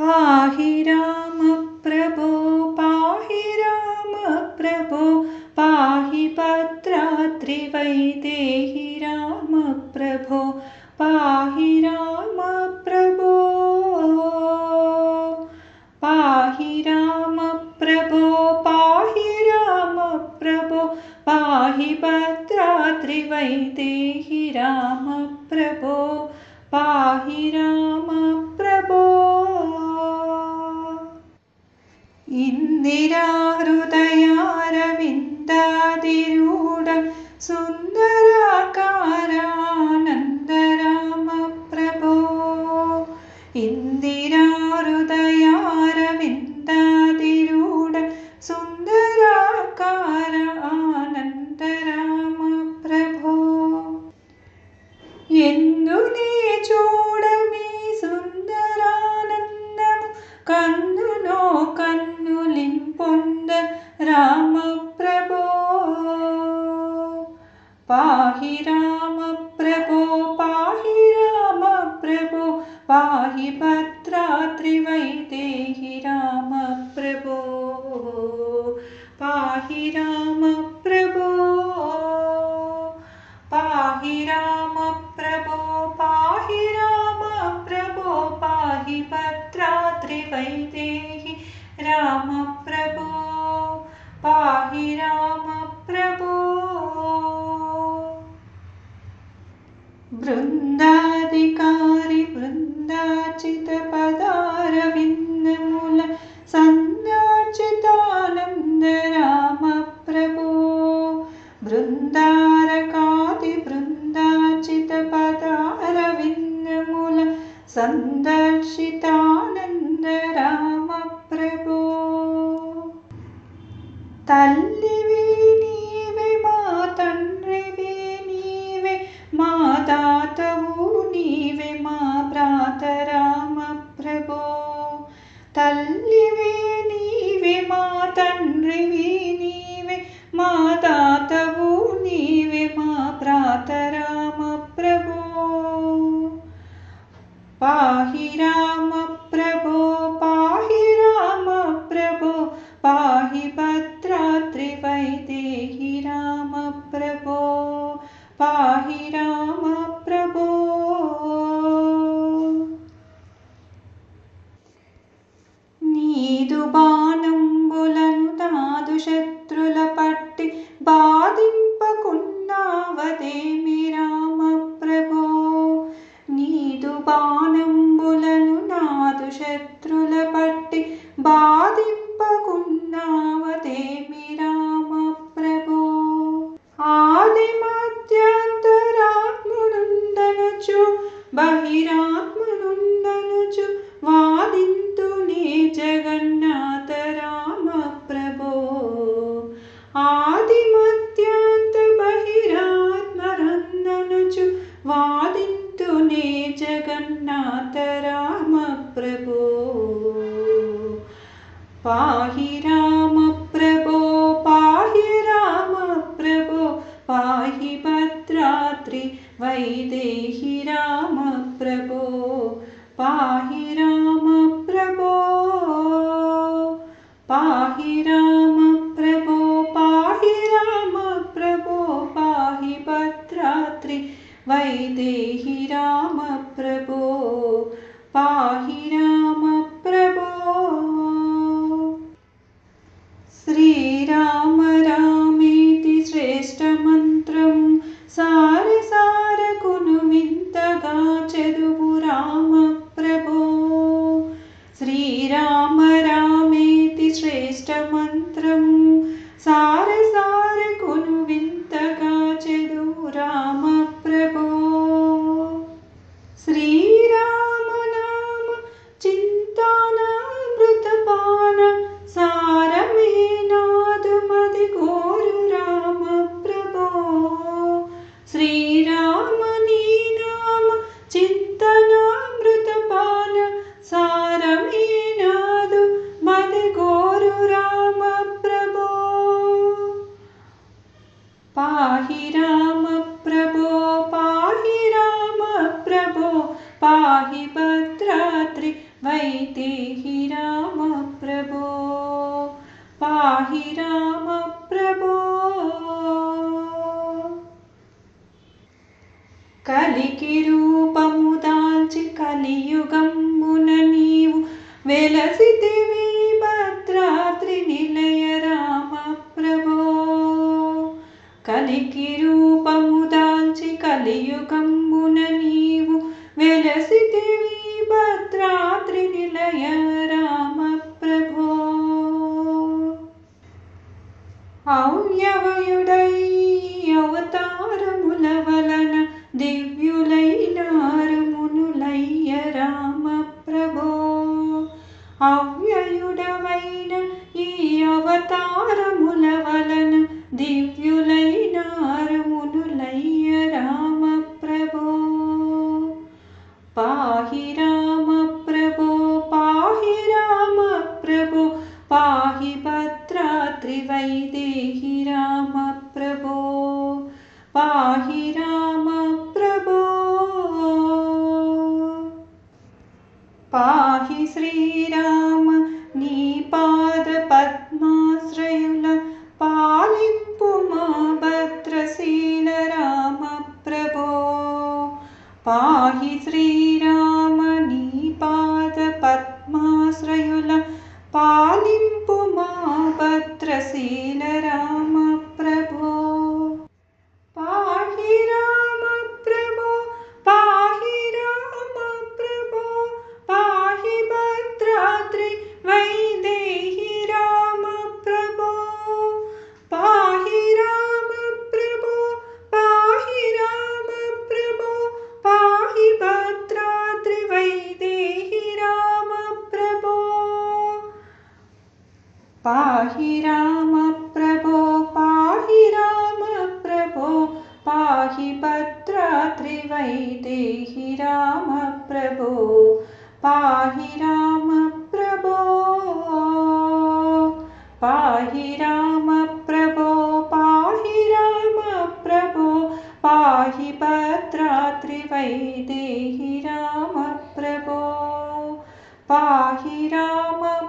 पाहि राम प्रभो, पाहि राम प्रभो, पाहि भद्रात्रिवैदेहि राम प्रभो, पाहि राम प्रभो। पाहि राम प्रभो, पाहि राम प्रभो, पाहि भद्रात्रिवैदेहि राम प्रभो, पाहि राम ഇന്ദിരാഹൃദയാരവിന്ദാതിരൂഢ സുന്ദരാകാരാനന്ദരാമ പ്രഭോ ഇന്ദിരാഹൃദയാരവിന്ദാതിരൂഢ സുന്ദരാകാര പ്രഭോ എന്നു നീ मयि देहि राम प्रभो पाहि राम प्रभो पाहि राम प्रभो पाहि राम प्रभो पाहि भद्रात्रिवै देहि राम प्रभो पाहि राम प्रभो वृन्दा ि वृन्दाचितपदारविन्दमूल मूल बृन्दारकादि वृन्दाचितपदारविन्द सन्दर्शि आदिमत्यन्तबहिरात्मरं ननु च वादिन्तु ने प्रभो पाहि राम प्रभो पाहि राम प्रभो पाहि भद्रात्रि वैदेहि राम प्रभो पाहि राम प्रभो पाहि राम देहि राम प्रभो पाहि राम प्रभो श्रीराम रामेति श्रेष्ठमन्त्रं मन्त्रम् सार राम प्रभो श्रीराम रामेति श्रेष्ठमन्त्रम् వెలసితివి భద్రాద్రి నిలయ రామ ప్రభో. కలికి రూపము దాల్చి కలియుగం ao पाहि श्रीराम पाहि राम प्रभो, पाहि राम प्रभो, पाहि भद्रात्रिवै देहि राम प्रभो, पाहि राम प्रभो, पाहि राम प्रभो, पाहि राम प्रभो, पाहि भद्रात्रिवै देहि राम प्रभो, पाहि राम